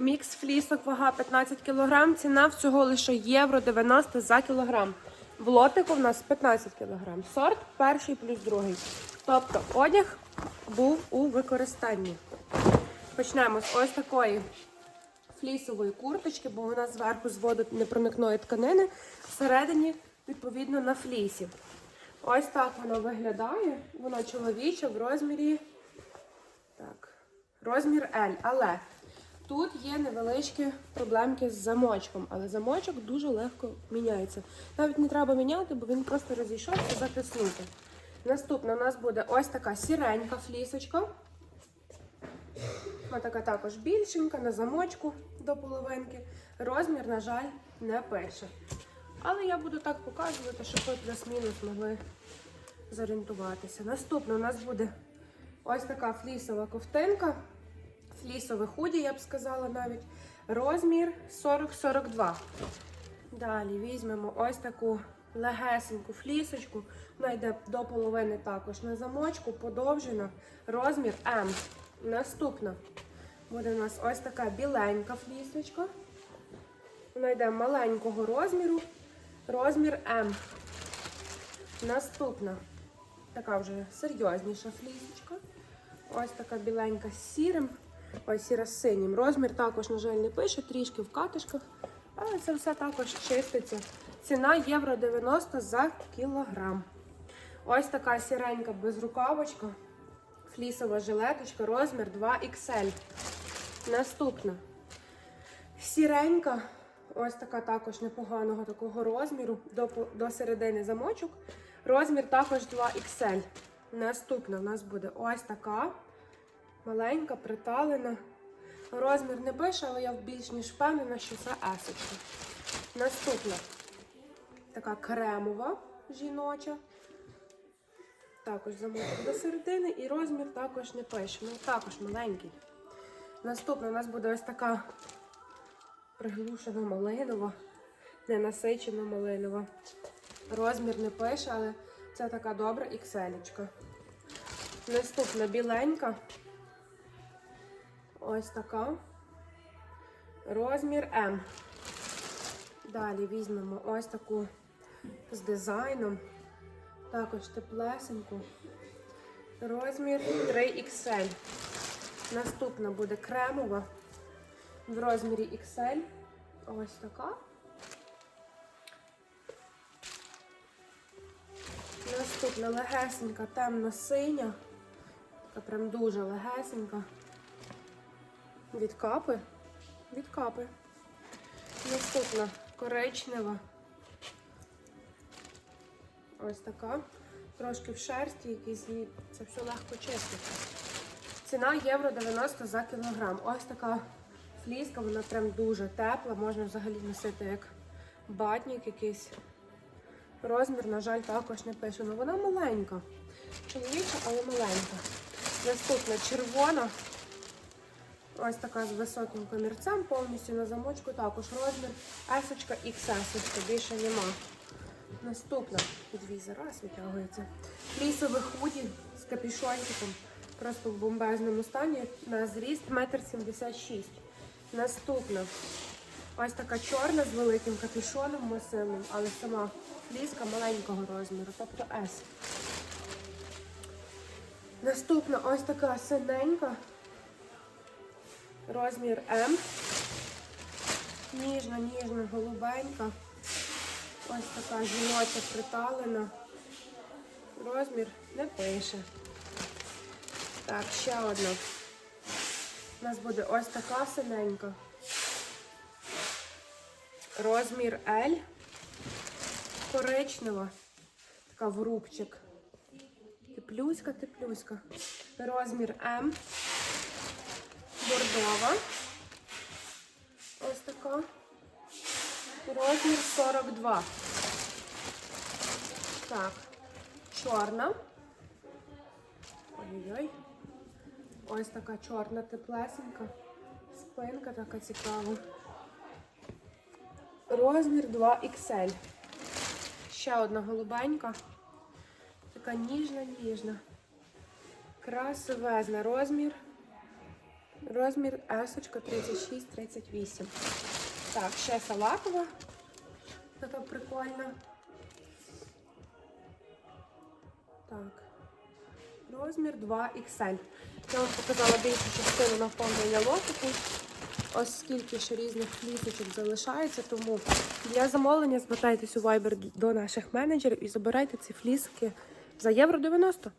Мікс флісок, вага 15 кг, ціна всього лише євро 90 за кілограм. В лотику в нас 15 кг. Сорт перший плюс другий. Тобто одяг був у використанні. Почнемо з ось такої флісової курточки, бо вона зверху з водонепроникної тканини, всередині, відповідно, на флісі. Ось так вона виглядає. Вона чоловіча в розмірі. Так, розмір L. Але тут є невеличкі проблемки з замочком, але замочок дуже легко міняється. Навіть не треба міняти, бо він просто розійшовся затиснути. Наступна у нас буде ось така сіренька флісочка. Вона така також більшенька, на замочку до половинки. Розмір, на жаль, не пише. Але я буду так показувати, щоб ви плюс-мінус могли зорієнтуватися. Наступна у нас буде ось така флісова ковтинка. Флісове худі, я б сказала навіть. Розмір 40-42. Далі візьмемо ось таку легесеньку флісочку. Вона йде до половини також на замочку, подовжена. Розмір М. Наступна буде у нас ось така біленька флісочка. Вона йде маленького розміру. Розмір М. Наступна така вже серйозніша флісочка. Ось така біленька з сірим. Ось сіра з синім. Розмір також, на жаль, не пише, трішки в катишках. Але це все також чиститься. Ціна євро 90 за кілограм. Ось така сіренька безрукавочка. Флісова жилеточка, розмір 2XL. Наступна. Сіренька. Ось така також непоганого такого розміру. До, до середини замочок. Розмір також 2XL. Наступна у нас буде ось така. Маленька, приталена. Розмір не пише, але я більш ніж впевнена, що це есочка. Наступна така кремова жіноча. Також замочок до середини і розмір також не пише. Ну, також маленький. Наступна у нас буде ось така приглушена малинова, ненасичена малинова. Розмір не пише, але це така добра ікселечка. Наступна біленька. Ось така. Розмір М. Далі візьмемо ось таку з дизайном. Також теплесеньку. Розмір 3XL. Наступна буде кремова в розмірі XL. Ось така. Наступна легесенька, темно-синя. Така прям дуже легесенька. Від капи. Від капи. Наступна коричнева. Ось така. Трошки в шерсті, якісь її- це все легко чистити. Ціна євро 90 за кілограм. Ось така фліска, вона прям дуже тепла, можна взагалі носити як батник якийсь. Розмір, на жаль, також не пише. Ну вона маленька. Чоловіча, але маленька. Наступна червона. Ось така з високим комірцем, повністю на замочку. Також розмір S, XS, більше нема. Наступна, дві зараз витягується. Лісове худі з капюшончиком. Просто в бомбезному стані на зріст 1,76 м. Наступна. Ось така чорна з великим капюшоном масивним, але сама фліска маленького розміру, тобто S. Наступна ось така синенька. Розмір М. Ніжна, ніжна, голубенька. Ось така жіноча приталена. Розмір не пише. Так, ще одна. У нас буде ось така синенька. Розмір L. Коричнева. Така в рубчик. Теплюська, теплюська. Розмір М. Бордова. Ось така. Розмір 42. Так, чорна. Ой-ой-ой. Ось така чорна теплесенька. Спинка така цікава. Розмір 2XL. Ще одна голубенька. Така ніжна, ніжна. Красивезна розмір. Розмір есочка 36-38. Так, ще салатова. Така прикольна. Так. Розмір 2XL. Я вам показала більшу частину наповнення лотику. Ось скільки ще різних флісочок залишається, тому для замовлення звертайтесь у Viber до наших менеджерів і забирайте ці фліски за євро 90.